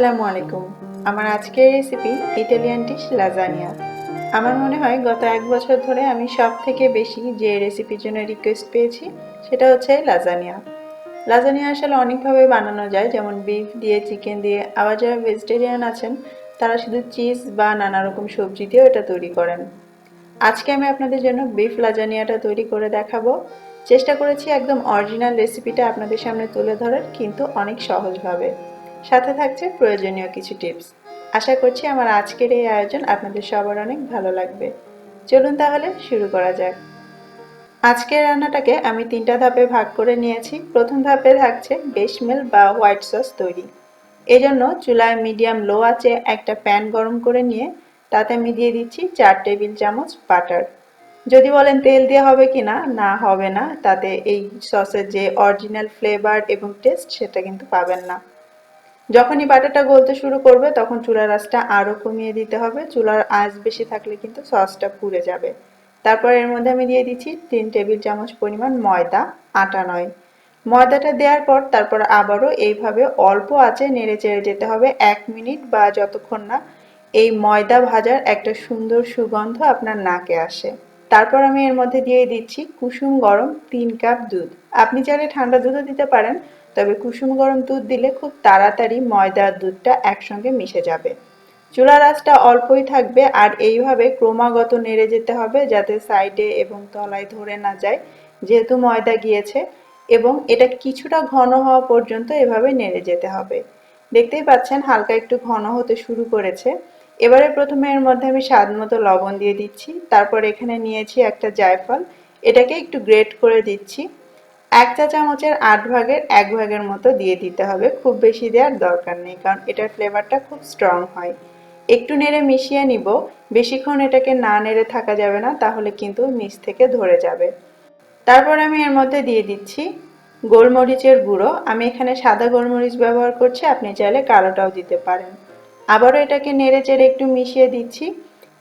আসসালামু আলাইকুম। আমার আজকের রেসিপি ইটালিয়ান ডিশ লাজানিয়া আমার মনে হয় গত এক বছর ধরে আমি সব থেকে বেশি যে রেসিপির জন্য রিকোয়েস্ট পেয়েছি, সেটা হচ্ছে লাজানিয়া লাজানিয়া আসলে অনেকভাবে বানানো যায়, যেমন বিফ দিয়ে চিকেন দিয়ে। আবার যারা ভেজিটেরিয়ান আছেন, তারা শুধু চিজ বা নানা রকম সবজি দিয়েও এটা তৈরি করেন। আজকে আমি আপনাদের জন্য বিফ লাজানিয়াটা তৈরি করে দেখাবো। চেষ্টা করেছি একদম অরিজিনাল রেসিপিটা আপনাদের সামনে তুলে ধরার, কিন্তু অনেক সহজভাবে। সাথে থাকছে প্রয়োজনীয় কিছু টিপস। আশা করছি আমার আজকের এই আয়োজন আপনাদের সবার অনেক ভালো লাগবে। চলুন তাহলে শুরু করা যাক। আজকের রান্নাটাকে আমি তিনটা ধাপে ভাগ করে নিয়েছি। প্রথম ধাপে থাকছে বেশমেল বা হোয়াইট সস তৈরি। এজন্য চুলায় মিডিয়াম লো আছে একটা প্যান গরম করে নিয়ে তাতে আমি দিয়ে দিচ্ছি চার টেবিল চামচ বাটার। যদি বলেন তেল দিয়ে হবে কি না না হবে না, তাতে এই সসের যে অরিজিনাল ফ্লেভার এবং টেস্ট সেটা কিন্তু পাবেন না। যখনই বাটারটা গলতে শুরু করবে, তখন চুলার আঁচটা আরও কমিয়ে দিতে হবে। চুলার আঁচ বেশি থাকলে কিন্তু সসটা পুড়ে যাবে। তারপর এর মধ্যে আমি দিয়ে দিচ্ছি তিন টেবিল চামচ পরিমাণ ময়দা, আটা নয়। ময়দাটা দেওয়ার পর তারপর আবারও এইভাবে অল্প আঁচে নেড়ে চেড়ে যেতে হবে। এক মিনিট বা যতক্ষণ না এই ময়দা ভাজার একটা সুন্দর সুগন্ধ আপনার নাকে আসে। তারপর আমি এর মধ্যে দিয়ে দিচ্ছি কুসুম গরম তিন কাপ দুধ। আপনি চাইলে ঠান্ডা দুধও দিতে পারেন। তবে কুসুম গরম দুধ দিলে খুব তাড়াতাড়ি ময়দার দুধটা একসঙ্গে মিশে যাবে। চুলার আঁচটা অল্পই থাকবে আর এইভাবে ক্রমাগত নেড়ে যেতে হবে যাতে সাইডে এবং তলায় ধরে না যায়, যেহেতু ময়দা গিয়েছে এবং এটা কিছুটা ঘন হওয়া পর্যন্ত এভাবে নেড়ে যেতে হবে। দেখতেই পাচ্ছেন হালকা একটু ঘন হতে শুরু করেছে। এবারে প্রথমে এর মধ্যে আমি স্বাদ মতো লবণ দিয়ে দিচ্ছি, তারপর এখানে নিয়েছি একটা জায়ফল। এটাকে একটু গ্রেট করে দিচ্ছি। এক চা চামচের আট ভাগের এক ভাগের মতো দিয়ে দিতে হবে। খুব বেশি দেওয়ার দরকার নেই, কারণ এটার ফ্লেভারটা খুব স্ট্রং হয়। একটু নেড়ে মিশিয়ে নিব। বেশিক্ষণ এটাকে না নেড়ে থাকা যাবে না, তাহলে কিন্তু নিচ থেকে ধরে যাবে। তারপর আমি এর মধ্যে দিয়ে দিচ্ছি গোলমরিচের গুঁড়ো। আমি এখানে সাদা গোলমরিচ ব্যবহার করছি, আপনি চাইলে কালোটাও দিতে পারেন। আবারও এটাকে নেড়ে চেড়ে একটু মিশিয়ে দিচ্ছি।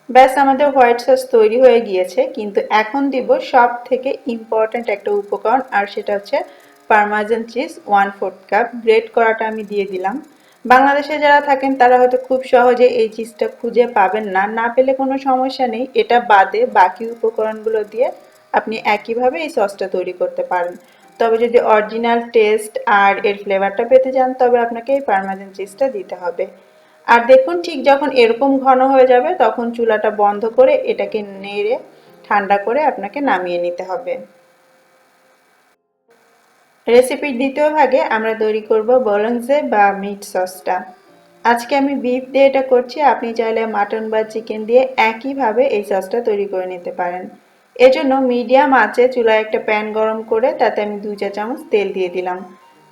ব্যাস, আমাদের হোয়াইট সস তৈরি হয়ে গিয়েছে, কিন্তু এখন দিব সব থেকে ইম্পর্ট্যান্ট একটা উপকরণ, আর সেটা হচ্ছে parmesan cheese one fourth cup grate করাটা আমি দিয়ে দিলাম। বাংলাদেশে যারা থাকেন, তারা হয়তো খুব সহজে এই চিজটা খুঁজে পাবেন না। না পেলে কোনো সমস্যা নেই। এটা বাদে বাকি উপকরণগুলো দিয়ে আপনি একইভাবে এই সসটা তৈরি করতে পারেন। তবে যদি অরিজিনাল টেস্ট আর এর ফ্লেভারটা পেতে চান, তবে আপনাকে এই পারমাজন চিজটা দিতে হবে। আর দেখুন ঠিক যখন এরকম ঘন হয়ে যাবে, তখন চুলাটা বন্ধ করে এটাকে নেড়ে ঠান্ডা করে আপনাকে নামিয়ে নিতে হবে। রেসিপির দ্বিতীয় ভাগে আমরা তৈরি করব বলংজে বা মিট সসটা। আজকে আমি বিফ দিয়ে এটা করছি, আপনি চাইলে মাটন বা চিকেন দিয়ে একইভাবে এই সসটা তৈরি করে নিতে পারেন। এজন্য মিডিয়াম আঁচে চুলায় একটা প্যান গরম করে তাতে আমি দু চা চামচ তেল দিয়ে দিলাম।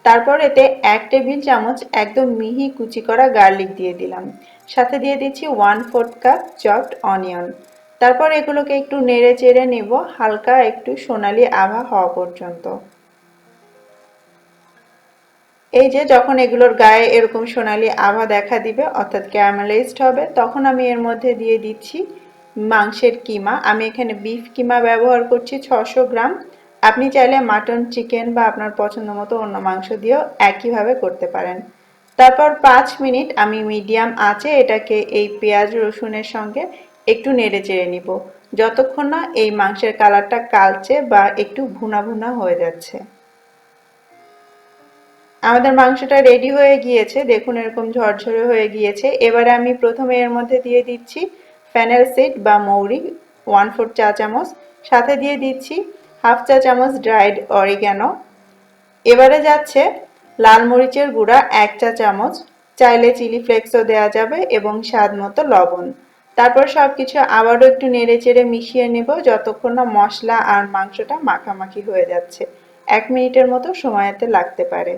তারপর এতে এক টেবিল চামচ একদম মিহি কুচি করা গার্লিক দিয়ে দিলাম। সাথে দিয়ে দিচ্ছি one fourth cup chopped onion. তারপর এগুলোকে একটু নেড়ে চেড়ে নেব, হালকা একটু সোনালি আভা হওয়া পর্যন্ত। এই যে যখন এগুলোর গায়ে এরকম সোনালি আভা দেখা দিবে, অর্থাৎ ক্যারামেলাইজড হবে, তখন আমি এর মধ্যে দিয়ে দিচ্ছি মাংসের কিমা। আমি এখানে বিফ কিমা ব্যবহার করছি ছশো গ্রাম। আপনি চাইলে মাটন, চিকেন বা আপনার পছন্দ মতো অন্য মাংস দিয়েও একইভাবে করতে পারেন। তারপর পাঁচ মিনিট আমি মিডিয়াম আঁচে এটাকে এই পেঁয়াজ, রসুনের সঙ্গে একটু নেড়ে চেড়ে নিব। যতক্ষণ না এই মাংসের কালারটা কালচে বা একটু ভুনা ভুনা হয়ে যাচ্ছে। আমাদের মাংসটা রেডি হয়ে গিয়েছে। দেখুন, এরকম ঝরঝরে হয়ে গিয়েছে। এবারে আমি প্রথমে এর মধ্যে দিয়ে দিচ্ছি ফ্যানেল সিড বা মৌরি, ওয়ান ফোর চা চামচ। সাথে দিয়ে দিচ্ছি হাফ চা চামচ ড্রাইড অরিগ্যানো এবারে যাচ্ছে লাল মরিচের গুঁড়া এক চা চামচ। চাইলে চিলি ফ্লেক্সও দেওয়া যাবে এবং স্বাদ মতো লবণ। তারপর সব কিছু আবারও একটু নেড়ে চেড়ে মিশিয়ে নেব যতক্ষণ না মশলা আর মাংসটা মাখামাখি হয়ে যাচ্ছে। এক মিনিটের মতো সময়তে লাগতে পারে।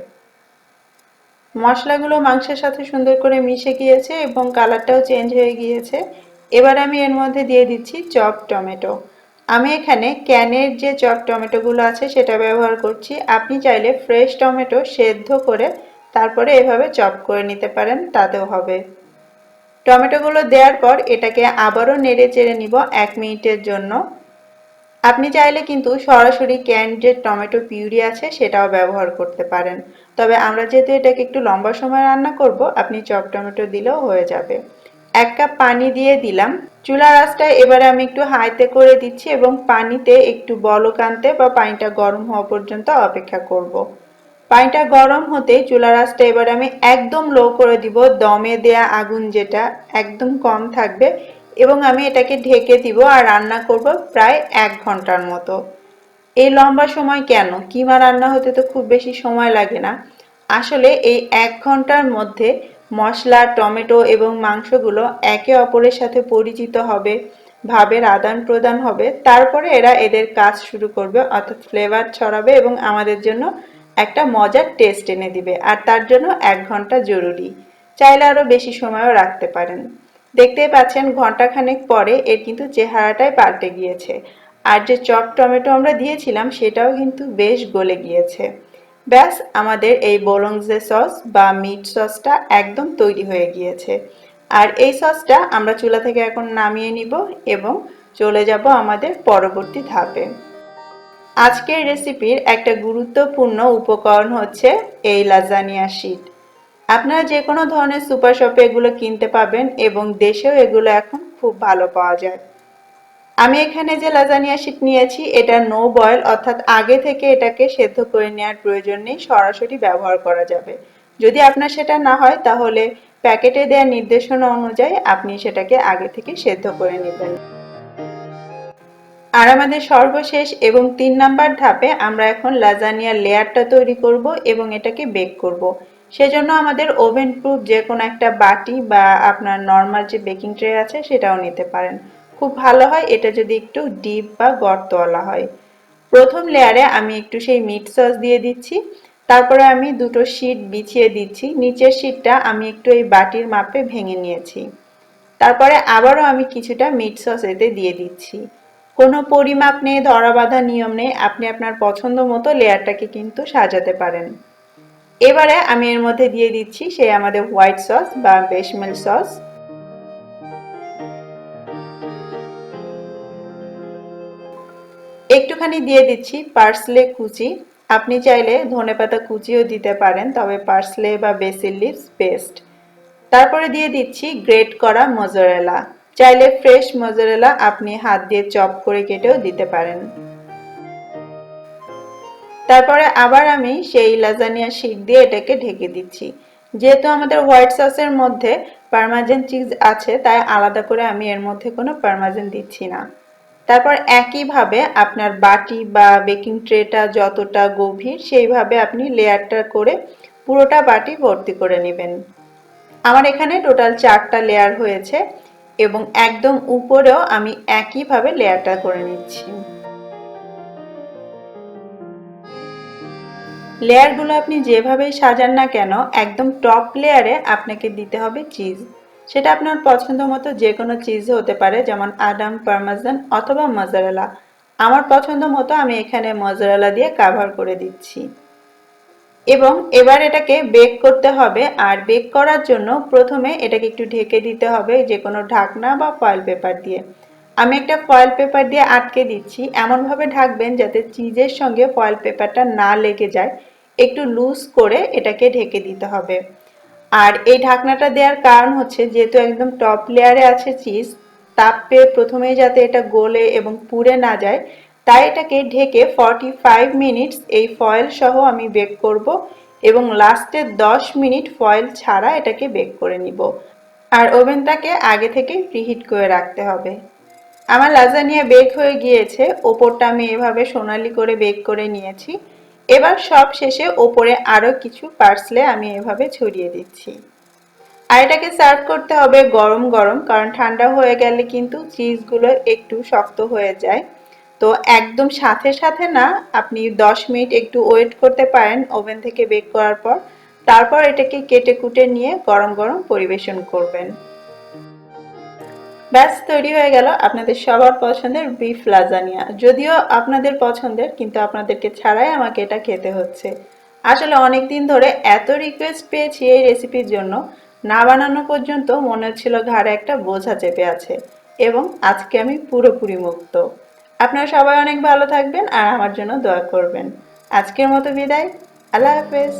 মশলাগুলো মাংসের সাথে সুন্দর করে মিশে গিয়েছে এবং কালারটাও চেঞ্জ হয়ে গিয়েছে। এবার আমি এর মধ্যে দিয়ে দিচ্ছি চপ টমেটো আমি এখানে ক্যানের যে চপ টমেটোগুলো আছে সেটা ব্যবহার করছি। আপনি চাইলে ফ্রেশ টমেটো সেদ্ধ করে তারপরে এভাবে চপ করে নিতে পারেন, তাতেও হবে। টমেটোগুলো দেওয়ার পর এটাকে আবারও নেড়ে চেড়ে নিব এক মিনিটের জন্য। আপনি চাইলে কিন্তু সরাসরি ক্যান যে টমেটো পিউরি আছে সেটাও ব্যবহার করতে পারেন। তবে আমরা যেহেতু এটাকে একটু লম্বা সময় রান্না করব, আপনি চপ টমেটো দিলেও হয়ে যাবে। এক কাপ পানি দিয়ে দিলাম। চুলা রাসটা এবারে আমি একটু হাইতে করে দিচ্ছি এবং পানিতে একটু বলক আনতে বা পানিটা গরম হওয়া পর্যন্ত অপেক্ষা করব। পানিটা গরম হতে চুলা রাসটা এবারে আমি একদম লো করে দিব। দমে দেয়া আগুন যেটা একদম কম থাকবে এবং আমি এটাকে ঢেকে দিব আর রান্না করব প্রায় এক ঘণ্টার মতো। এই লম্বা সময় কেন? কিমা রান্না হতে তো খুব বেশি সময় লাগে না। আসলে এই এক ঘণ্টার মধ্যে মশলা, টমেটো এবং মাংসগুলো একে অপরের সাথে পরিচিত হবে, ভাবের আদান প্রদান হবে। তারপরে এরা এদের কাজ শুরু করবে, অর্থাৎ ফ্লেভার ছড়াবে এবং আমাদের জন্য একটা মজার টেস্ট এনে দিবে। আর তার জন্য এক ঘণ্টা জরুরি। চাইলে আরও বেশি সময়ও রাখতে পারেন। দেখতেই পাচ্ছেন ঘন্টাখানেক পরে এর কিন্তু চেহারাটাই পাল্টে গিয়েছে। আর যে চপ টমেটো আমরা দিয়েছিলাম, সেটাও কিন্তু বেশ গলে গিয়েছে। ব্যাস, আমাদের এই বোলংজে সস বা মিট সসটা একদম তৈরি হয়ে গিয়েছে। আর এই সসটা আমরা চুলা থেকে এখন নামিয়ে নিব এবং চলে যাব আমাদের পরবর্তী ধাপে। আজকের রেসিপির একটা গুরুত্বপূর্ণ উপকরণ হচ্ছে এই লাজানিয়া শিট আপনারা যে কোনো ধরনের সুপার শপে এগুলো কিনতে পাবেন এবং দেশেও এগুলো এখন খুব ভালো পাওয়া যায়। আমি এখানে যে লাজানিয়া শিট নিয়েছি, এটা নো বয়েল অর্থাৎ আগে থেকে এটাকে সেদ্ধ করে নেওয়ার প্রয়োজন নেই, সরাসরি ব্যবহার করা যাবে। যদি আপনার সেটা না হয়, তাহলে প্যাকেটে দেওয়া নির্দেশনা অনুযায়ী আপনি সেটাকে আগে থেকে সেদ্ধ করে নেবেন। আর আমাদের সর্বশেষ এবং তিন নাম্বার ধাপে আমরা এখন লাজানিয়ার লেয়ারটা তৈরি করব এবং এটাকে বেক করব। সেজন্য আমাদের ওভেন প্রুফ যে কোনো একটা বাটি বা আপনার নর্মাল যে বেকিং ট্রে আছে, সেটাও নিতে পারেন। খুব ভালো হয়, এটা যদি একটু ডিপ বা গর্ত গর্তওয়ালা হয়। প্রথম লেয়ারে আমি একটু সেই মিট সস দিয়ে দিচ্ছি, তারপরে আমি দুটো শিট বিছিয়ে দিচ্ছি, নিচের শিটটা আমি একটু এই বাটির মাপে ভেঙে নিয়েছি। তারপরে আবারও আমি কিছুটা মিট সস এতে দিয়ে দিচ্ছি। কোনো পরিমাপ নেই, ধরা বাঁধা নিয়ম নেই, আপনি আপনার পছন্দ মতো লেয়ারটাকে কিন্তু সাজাতে পারেন। এবারে আমি এর মধ্যে দিয়ে দিচ্ছি সেই আমাদের হোয়াইট সস বা বেশমেল সস একটুখানি দিয়ে দিচ্ছি পার্সলে কুচি। আপনি চাইলে ধনেপাতা কুচিও দিতে পারেন, তবে পার্সলে বা বেসিল লিভস পেস্ট তারপরে দিয়ে দিচ্ছি গ্রেট করা মজরেলা। চাইলে ফ্রেশ মজরেলা আপনি হাত দিয়ে চপ করে কেটেও দিতে পারেন। তারপরে আবার আমি সেই লাজানিয়া শিট দিয়ে এটাকে ঢেকে দিচ্ছি। যেহেতু আমাদের হোয়াইট সসের মধ্যে পারমাজেন চিজ আছে, তাই আলাদা করে আমি এর মধ্যে কোনো পারমাজেন দিচ্ছি না। তারপর একইভাবে আপনার বাটি বা বেকিং ট্রেটা যতটা গভীর, সেইভাবে আপনি লেয়ারটা করে পুরোটা বাটি ভর্তি করে নেবেন। আমার এখানে টোটাল চারটা লেয়ার হয়েছে এবং একদম উপরেও আমি একইভাবে লেয়ারটা করে নিচ্ছি। লেয়ারগুলো আপনি যেভাবেই সাজান না কেন, একদম টপ লেয়ারে আপনাকে দিতে হবে চিজ সেটা আপনার পছন্দ মতো যে কোনো চিজ হতে পারে, যেমন আডাম পারমাজান অথবা মজারেলা আমার পছন্দ মতো আমি এখানে মজারেলা দিয়ে কাভার করে দিচ্ছি। এবং এবার এটাকে বেক করতে হবে, আর বেক করার জন্য প্রথমে এটাকে একটু ঢেকে দিতে হবে যে কোনো ঢাকনা বা ফয়েল পেপার দিয়ে। আমি একটা ফয়েল পেপার দিয়ে আটকে দিচ্ছি। এমনভাবে ঢাকবেন যাতে চিজের সঙ্গে ফয়েল পেপারটা না লেগে যায়। একটু লুজ করে এটাকে ঢেকে দিতে হবে। আর এই ঢাকনাটা দেওয়ার কারণ হচ্ছে যেহেতু একদম টপ লেয়ারে আছে চিজ তাপ পেয়ে প্রথমেই যাতে এটা গলে এবং পুড়ে না যায়, তাই এটাকে ঢেকে ফর্টি ফাইভ মিনিটস এই ফয়েল সহ আমি বেক করব এবং লাস্টে দশ মিনিট ফয়েল ছাড়া এটাকে বেক করে নিব। আর ওভেনটাকে আগে থেকে প্রিহিট করে রাখতে হবে। আমার লাজানিয়া বেক হয়ে গিয়েছে, ওপরটা আমি এভাবে সোনালি করে বেক করে নিয়েছি। এবার সব শেষে ওপরে আরও কিছু পার্সলে আমি এভাবে ছড়িয়ে দিচ্ছি। আর এটাকে সার্ভ করতে হবে গরম গরম, কারণ ঠান্ডা হয়ে গেলে কিন্তু চিজগুলো একটু শক্ত হয়ে যায়। তো একদম সাথে সাথে না, আপনি 10 মিনিট একটু ওয়েট করতে পারেন ওভেন থেকে বেক করার পর। তারপর এটাকে কেটে কুটে নিয়ে গরম গরম পরিবেশন করবেন। ব্যাস, তৈরি হয়ে গেল আপনাদের সবার পছন্দের বিফ লাজানিয়া যদিও আপনাদের পছন্দের, কিন্তু আপনাদেরকে ছাড়াই আমাকে এটা খেতে হচ্ছে। আসলে অনেক দিন ধরে এত রিকোয়েস্ট পেয়েছি এই রেসিপির জন্য, না বানানো পর্যন্ত মনে হচ্ছিল ঘাড়ে একটা বোঝা চেপে আছে এবং আজকে আমি পুরোপুরি মুক্ত। আপনারা সবাই অনেক ভালো থাকবেন আর আমার জন্য দোয়া করবেন। আজকের মতো বিদায়, আল্লাহ হাফেজ।